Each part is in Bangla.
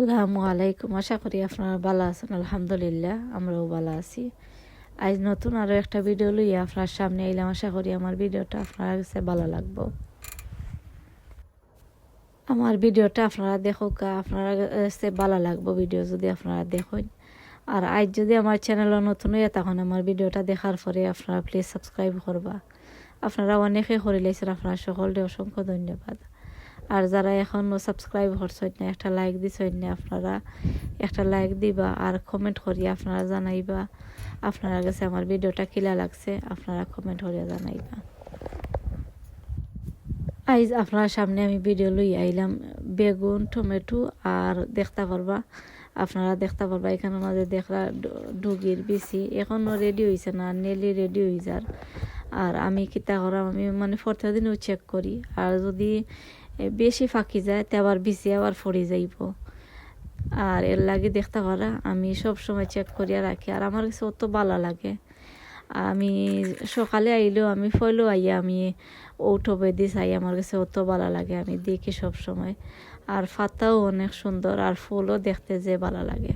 আসসালামু আলাইকুম। আশা করি আপনারা ভালো আছেন। আলহামদুলিল্লাহ, আমরাও ভালো আছি। আজ নতুন আরও একটা ভিডিও লইয়া আপনার সামনে এলাম আশা করি আমার ভিডিওটা আপনার কাছে ভালো লাগবো। আমার ভিডিওটা আপনারা দেখুক, আপনারা কাছে ভালো লাগবো ভিডিও যদি আপনারা দেখুন। আর আজ যদি আমার চ্যানেল নতুন হয়ে তখন আমার ভিডিওটা দেখার পরে আপনারা প্লিজ সাবস্ক্রাইব করবা। আপনারা অনেকে করে লাইছেন। আপনারা সকলকে অসংখ্য ধন্যবাদ। আর যারা এখনও সাবস্ক্রাইব করছেন না, একটা লাইক দিছেন না আপনারা, একটা লাইক দিবা আর কমেন্ট করিয়া আপনারা জানাইবা। আপনারা কাছে আমার ভিডিওটা কিলা লাগছে, আপনারা কমেন্ট করিয়া জানাইবা। আইজ আপনার সামনে আমি ভিডিও লই আইলাম, বেগুন, টমেটো আর দেখতে পারবা, আপনারা দেখতে পারবা এখানের মাঝে দেখরা ডুগির বেশি এখনও রেডি হয়েছে না নেলি রেডি হয়ে যার। আর আমি কিতা করাম, আমি মানে প্রতিদিনও চেক করি, আর যদি বেশি ফাঁকি যায়, তে আবার বিচি, আবার ফড়ি যাইব। আর এর লাগে দেখতে পারা, আমি সব সময় চেক করিয়া রাখি, আর আমার কাছে অত ভালো লাগে। আমি সকালে আইলেও আমি ফইলেও আইয়া আমি ওঠো দি চাই, আমার কাছে অত ভালো লাগে, আমি দেখি সব সময়। আর ফাতাও অনেক সুন্দর, আর ফুলও দেখতে যে ভালো লাগে।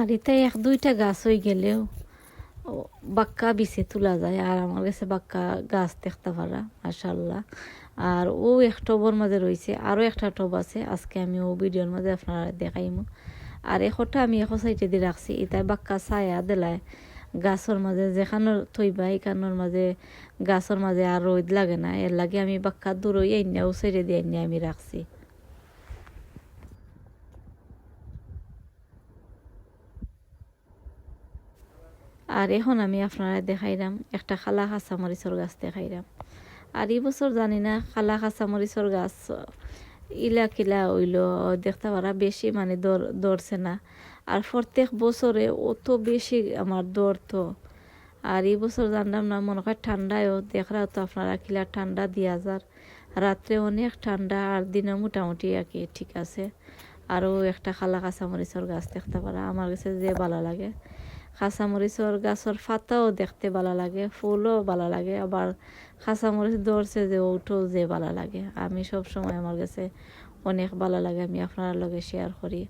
আর এটা এক, দুইটা গাছ হয়ে গেলেও বাক্কা বিছে তোলা যায়। আর আমার কাছে বাক্কা গাছ দেখতে পারা মাসাল্লাহ আর ও এক টবর মাঝে রয়েছে আরও একটা টব আছে। আজকে আমি ও ভিডিওর মাঝে আপনারা দেখাইমু। আর এখটা আমি এখন সাইডে দিয়ে রাখছি এটা বাক্কা ছায়া দিলায় গাছর মাঝে যেখানোর থইবা, এখানোর মাঝে গাছর মাঝে আর রোদ লাগে না। এর লাগে আমি বাক্কা দূরই আইনা ও সাইডে দিয়ে আইনা আমি রাখছি। আর এখন আমি আপনারা দেখাইলাম একটা খালা খাঁচা মরিচর গাছ দেখাইলাম আর এই বছর জানি না খালা খাঁচা মরিচর গাছ ইলা কিলা হইল, দেখতে পারা বেশি মানে দর দৌড়ছে না। আর প্রত্যেক বছরে অত বেশি আমার দৌড়তো আর এই বছর জানলাম না, মনে হয় ঠান্ডায়ও, দেখরা তো আপনারা কিলা ঠান্ডা দিয়া যার। রাত্রে অনেক ঠান্ডা আর দিনে মোটামুটি আর কি ঠিক আছে। আরও একটা খালা কাঁচা মরিচর গাছ দেখতে পারা, আমার কাছে যে ভালো লাগে। কাঁচামরিচর গাছের ফাতাও দেখতে ভালো লাগে ফুলও ভালো লাগে, আবার কাঁচামরিচ ধরছে যে ওটাও যে ভালো লাগে। আমি সব সময় আমার কাছে অনেক ভালো লাগে, আমি আপনার লগে শেয়ার করি,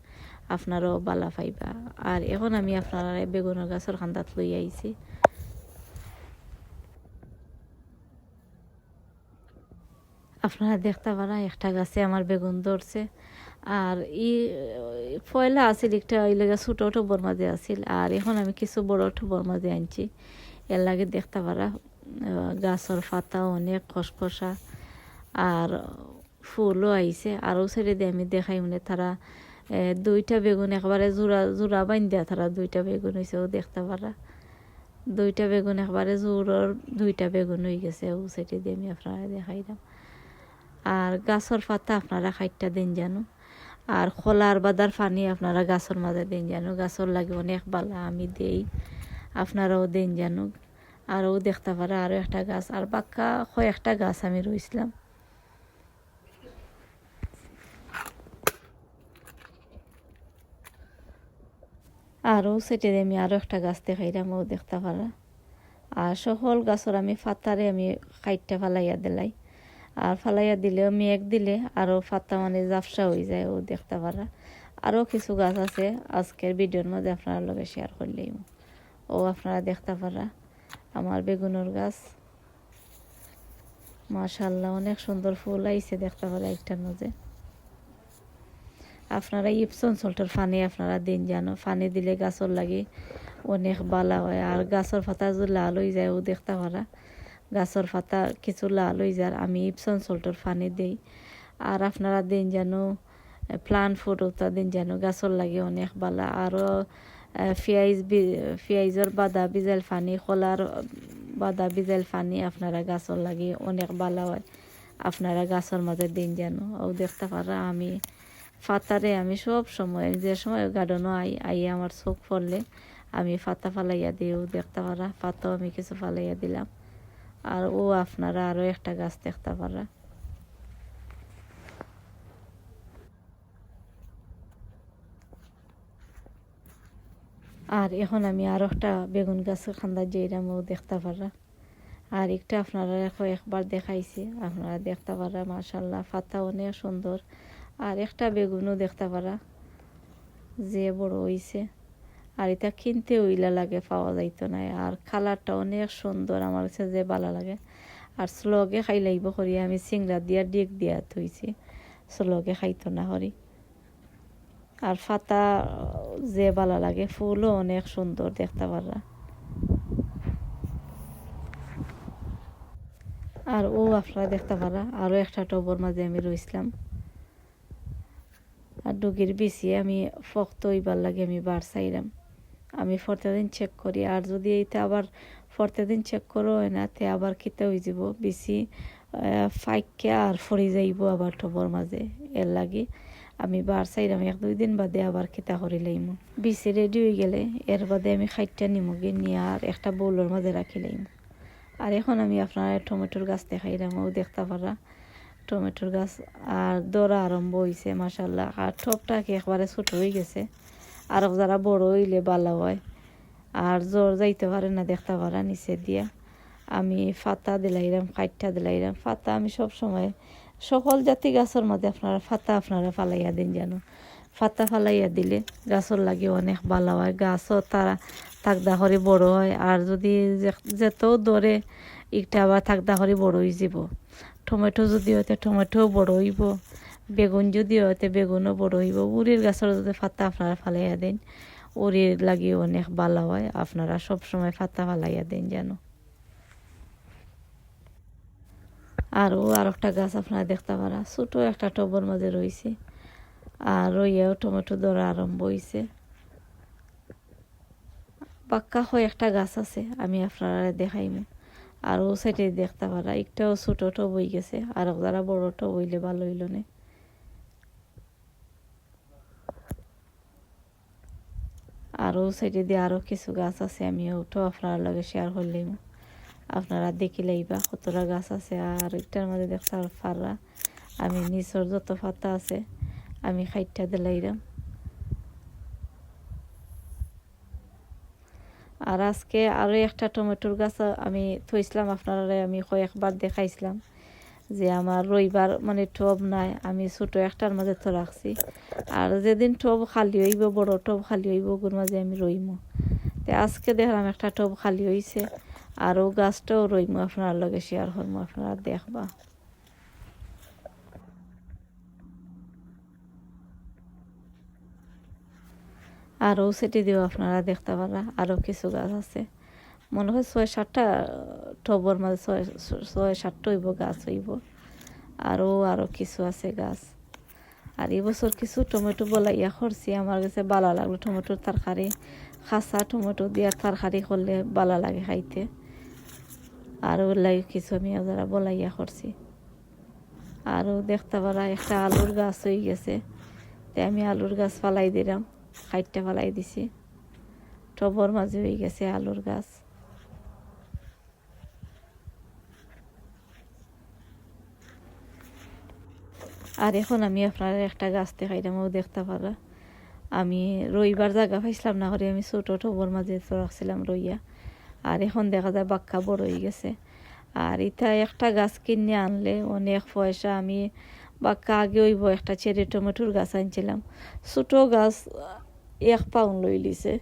আপনারও বালা পাইবা। আর এখন আমি আপনারা বেগুনের গাছের খান্দাত লই আইছি। আপনারা দেখতে পারা, একটা গাছে আমার বেগুন ধরছে আর ই, পয়লা আছিল একটা, ওই লাগে ছোটো টবর মাঝে আছিল। আর এখন আমি কিছু বড় টবর মাঝে আনছি। এর লাগে দেখতে পারা গাছের পাতা অনেক খসখসা। আর ফুলও আইছে। আরও ছেড়ে দিয়ে আমি দেখাই মানে তারা দুইটা বেগুন একবারে জোড়া জোড়া বাইন দেয়া তারা দুইটা বেগুন হয়েছে ও দেখতে পারা। দুইটা বেগুন একবারে জোরর দুইটা বেগুন হয়ে গেছে, ও সেটি দিয়ে আমি আপনারা দেখাইলাম। আর গাছের পাতা আপনারা খাইটটা দিন জানো। আর খোলার বাদার পানি আপনারা গাছের মাঝে দিন জানো গাছের লাগে অনেক বালা আমি দেই, আপনারাও দিন জানো আরও দেখতে পারে আরও একটা গাছ, আর পাক্কা কয়েকটা গাছ আমি রইছিলাম। আরও সেটে আমি আরও একটা গাছ দেখাইলাম, ও দেখতে পারা। আর সকল গাছের আমি ফাতারে আমি কাইটটা ফালাইয়া দিলাই। আর ফালাইয়া দিলেও মেঘ দিলে আরও ফাতা মানে জাফসা হয়ে যায় ও দেখতে পারা। আরও কিছু গাছ আছে, আজকের ভিডিওর মধ্যে আপনার লগে শেয়ার করলেই ও আপনারা দেখতে পারা, আমার বেগুনের গাছ। মাশাল্লাহ অনেক সুন্দর ফুল আইছে দেখতে পারা একটার মধ্যে। আপনারা ইপসন সল্টের ফানি আপনারা দিন জানো, ফানি দিলে গাছর লাগে অনেক বালা হয়, আর গাছের পাতা যদি লাল হয়ে যায় ও দেখতে পারা। গাছের পাতা কিছু লাল হয়ে যার আমি ইপসন সল্টের পানি দিই। আর আপনারা দিন যেন প্লান ওটা দিন যেন গাছের লাগে অনেক বালা। আরও পিঁয়াজ পিঁয়াজের বাদা বিজাল পানি কলার বাদা বিজাল পানি আপনারা গাছের লাগে অনেক বালা হয়। আপনারা গাছের মাঝে দিন যেন ও দেখতে পারা আমি ফাতারে আমি সব সময়, যে সময় গার্ডেনও আই আই আমার চোখ পড়লে আমি ফাতা ফালাইয়া দিও। দেখতে পারা ফাতাও আমি কিছু ফালাইয়া দিলাম। আর ও আপনারা আরও একটা গাছ দেখতে পারা। আর এখন আমি আরও একটা বেগুন গাছ খান্দা যেইরাম ও দেখতে পারা। আর একটা আপনারা এখন একবার দেখাইছি, আপনারা দেখতে পারা মাশাল্লাহ পাতা অনেক সুন্দর। আর একটা বেগুনও দেখতে পারা, যে বড় হইছে। আর এটা কিনতে ওইলা লাগে, পাওয়া যাইতো না। আর কালারটা অনেক সুন্দর, আমার কাছে যে ভালো লাগে। আর স্লগে খাই লাগব করি আমি সিংড়া দিয়া, ডিগ দিয়া থইছি। স্লগে খাইতো না হরি। আর ফাতা যে ভালো লাগে, ফুলও অনেক সুন্দর দেখতে পারা আর ও আপনারা দেখতে পারা আরও একটা টবর মাঝে আমি রইছিলাম। আর ডুগির বিছি আমি ফক্ত হইবার লাগে আমি বার চাইলাম আমি ফরতে দিন চেক করি। আর যদি এইটা আবার ফরতে দিন চেক করো হয় না তে আবার কিতে হয়ে যাব। বেশি ফাইককে আর ফরি যাইব আবার টবর মাঝে। এর লাগে আমি বার চাইলাম এক দুই দিন বাদে আবার কিতা করি লাইম। বিচি রেডি হয়ে গেলে এর বাদে আমি খাইটটা নিমগে নিয়ে আর একটা বউলের মাঝে রাখি লাইম। আর এখন আমি আপনার টমেটোর গাছ দেখাইলাম ও দেখতে পারা। টমেটোর গাছ আর দৌড়া আরম্ভ হয়েছে মাসাল্লাহ আর টপটা কি একবারে ছোট হয়ে গেছে। আর যারা বড় হইলে ভালো হয়। আর জ্বর যাইতে পারে না, দেখতে পারা নিচে দিয়া। আমি ফাতা দিলাইলাম কাইটটা দিলাইলাম ফাতা আমি সব সময়, সকল জাতি গাছের মধ্যে আপনারা ফাতা আপনারা ফালাইয়া দিন জানো ফাতা ফালাইয়া দিলে গাছের লাগে অনেক ভালো হয়, গাছও তারা থাকদা করে বড় হয়। আর যদি যেত দরে একটা আবার থাকদা করে বড় হয়ে যাব টমেটো যদি হইতে, টমেটোও বড় হইব। বেগুন যদি হইতে বেগুনও বড় হইব। উড়ির গাছের যদি ফাতা আপনারা ফালাইয়া দেন উড়ির লাগে অনেক ভালো হয়। আপনারা সব সময় ফাতা ফালাইয়া দেন যেন। আরও আর একটা গাছ আপনারা দেখতে পারা। ছোটো একটা টবর মাঝে রয়েছে আর রইয়াও টমেটো ধরা আরম্ভ হয়েছে পাক্কা হয় একটা গাছ আছে, আমি আপনারা দেখাইমু। আর ও সাইডে দেখতে পারা। একটাও ছোটো টব হয়ে গেছে আর যারা বড় টব হইলে ভালো হইল না আর ও সাইডে দিয়ে আরও কিছু গাছ আছে আমি ওটাও আপনার লগে শেয়ার করলাম আপনারা দেখিলেইবা কতটা গাছ আছে, আর একটার মধ্যে দেখতে ফাররা। আমি নিচর যত পাতা আছে, আমি খাইটটা দিলাইরাম আর আজকে আরও একটা টমেটোর গাছ আমি থইছিলাম আপনারা আমি কয়েকবার দেখাইছিলাম। যে আমার রবিবার মানে টব নাই, আমি ছোটো একটার মাঝে তো রাখছি। আর যেদিন টব খালি হইব, বড় টব খালি হইব, ওগুর মাঝে আমি রইমো। তো আজকে দেখলাম একটা টব খালি হয়েছে আর ও গাছটাও রইমো, আপনার লগে শেয়ার করব আপনারা দেখবা। আরও সেটি দিও আপনারা দেখতে পারা আরও কিছু গাছ আছে। মনে হয় ছয় সাতটা টবর মাঝে ছয় ছয় সাতটা হইব, গাছ হইব। আরও আরও কিছু আছে গাছ। আর এই বছর কিছু টমেটো বলাইয়া করছি আমার কাছে বালা লাগল টমেটোর তরকারি খাসা টমেটো দিয়ার তরকারি করলে বালা লাগে খাইতে। আর ওর লাগে কিছু আমি যারা বলাইয়া করছি আরও দেখতে পারা একটা আলুর গাছ হয়ে গেছে। তাই আমি আলুর গাছ ফালাই দিলাম খাইটটা ফালাই দিছি। টবর মাঝে হয়ে গেছে আলুর গাছ। আর এখন আমি আপনার একটা গাছ দেখাইলাম ও দেখতে পারা। আমি রবিবার জায়গা পাইছিলাম না করে আমি ছোটো টবর মাঝে তো রাখছিলাম রইয়া। আর এখন দেখা যায় বাক্কা বড় হয়ে গেছে। আর এটা একটা গাছ কিনে আনলে অনেক পয়সা, আমি বাক্কা আগে ওইব একটা চেরি টমেটোর গাছ আনছিলাম। ছোটো গাছ এক পাউন্ড লই লিছে।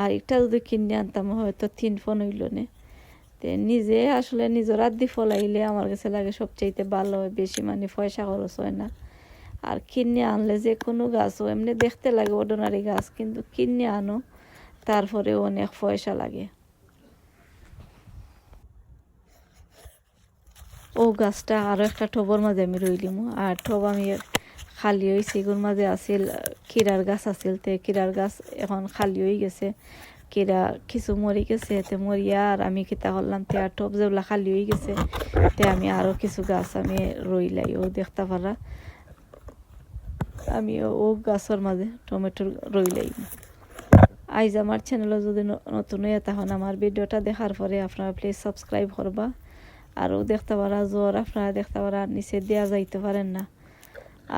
আর এটা যদি কিনে আনতাম হয়তো তিন ফোন হইল নে। নিজে আসলে নিজের আদি ফলাইলে আমার কাছে লাগে সবচাইতে ভালো হয় বেশি মানে পয়সা খরচ হয় না। আর কিনে আনলে যে কোনো গাছও এমনি দেখতে লাগে অর্ডিনারি গাছ, কিন্তু কিনে আনো তারপরে অনেক পয়সা লাগে। ও গাছটা আরও একটা টবর মাঝে আমি রইলিমু আর টব আমি খালি হয়েছে এগুলোর মাঝে আছিল কিরার গাছ আছিল তে কিরার গাছ এখন খালি হয়ে গেছে। কিরা কিছু মরি গেছে, তে মরিয়া আর আমি কিতা করলাম? তে আর টপ যেগুলা খালি হয়ে গেছে। তে আমি আরও কিছু গাছ আমি রইলাই, ও দেখতে পারা। আমি ও গাছের মাঝে টমেটোর রইলাই। আইজ আমার চ্যানেলে যদি নতুন হয়ে তখন আমার ভিডিওটা দেখার পরে আপনারা প্লিজ সাবস্ক্রাইব করবা। আরও দেখতে পারা, জ্বর আপনারা দেখতে পারা নিচে দেওয়া যাইতে পারেন না।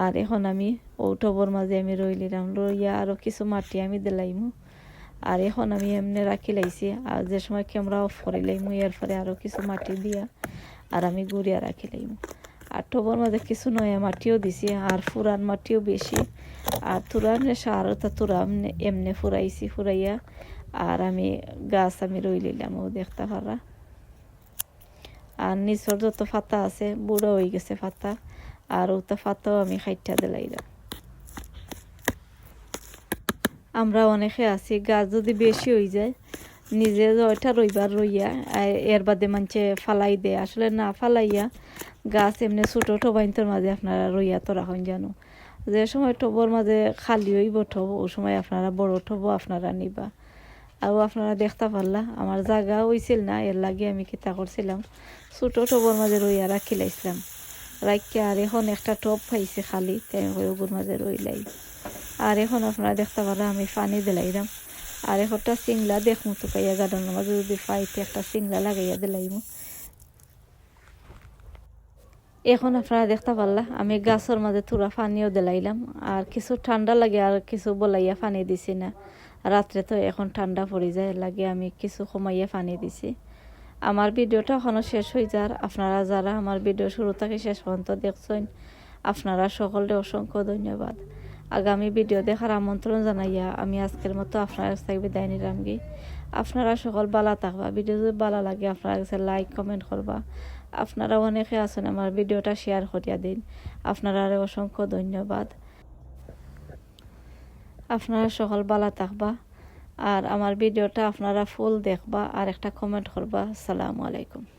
আর এখন আমি ও টবর মাঝে আমি রইলিলাম রইয়া আরও কিছু মাটি আমি দিলাইমু। আর এখন আমি এমনি রাখি লাইছি। আর যে সময় ক্যামেরা অফ করে লাইমু এরপরে আরও কিছু মাটি দিয়া আর আমি গুড়িয়া রাখি লাইমু। আর টবর মাঝে কিছু নয়া মাটিও দিছি, আর ফুরান মাটিও বেশি। আর তুরান সার তা তুরা এমনি ফুরাইছি ফুরাইয়া। আর আমি গাছ আমি রই লিলাম ও দেখতে পারা আর নিচর যত ফাতা আছে, বুড়ো হয়ে গেছে ফাতা আর ওটা ফাতাও আমি খাইটা দিলাইলাম। আমরা অনেকে আছি, গাছ যদি বেশি হয়ে যায়, নিজে ওইটা রইবার রইয়া এর বাদে মানছে ফালাই দেয়। আসলে না ফালাইয়া গাছ এমনি ছোটো টবাইন্তর মাঝে আপনারা রইয়া তো রাখুন জানো। যে সময় টবর মাঝে খালি হইব টব ও সময় আপনারা বড় টব আপনারা নিবা। আর আপনারা দেখতে পারলা, আমার জায়গা হইছিল না, এর লাগে আমি কিতা করছিলাম, ছোটো টবর মাঝে রইয়া রাখি লাইছিলাম। রাখিয়া আর এখন একটা টব পাইছে খালি, তাই ওগুর মাঝে রইলাই। আর এখন আপনারা দেখতে পারা আমি পানি দিলাইলাম আর একটা সিংলা দেখমু তো, কাইয়া গার্ডেনের মাঝে যদি পাইতে একটা সিংলা লাগাইয়া দিলাইমু। এখন আপনারা দেখতে পারলা আমি গাছের মাঝে তুরা পানিও দিলাইলাম। আর কিছু ঠান্ডা লাগে, আর কিছু বলাইয়া পানি দিছি না। রাত্রে তো এখন ঠান্ডা পড়ে যায়, লাগে আমি কিছু কমাইয়া পানি দিছি। আমার ভিডিওটা এখনও শেষ হয়ে যার, আপনারা যারা আমার ভিডিও শুরু থেকে শেষ পর্যন্ত দেখছেন, আপনারা সকলে অসংখ্য ধন্যবাদ। আগামী ভিডিও দেখার আমন্ত্রণ জানাইয়া আমি আজকের মতো আপনার কাছ বিদায় নিলাম গি। আপনারা সকল বালা থাকবা। ভিডিও যদি ভালো লাগে, আপনারা কাছে লাইক কমেন্ট করবা। আপনারা অনেকে আছেন আমার ভিডিওটা শেয়ার করিয়া দিন। আপনারা আরও অসংখ্য ধন্যবাদ। আপনারা সকল বালা থাকবা। আর আমার ভিডিওটা আপনারা ফুল দেখবা। আর একটা কমেন্ট করবা। আসসালামু আলাইকুম।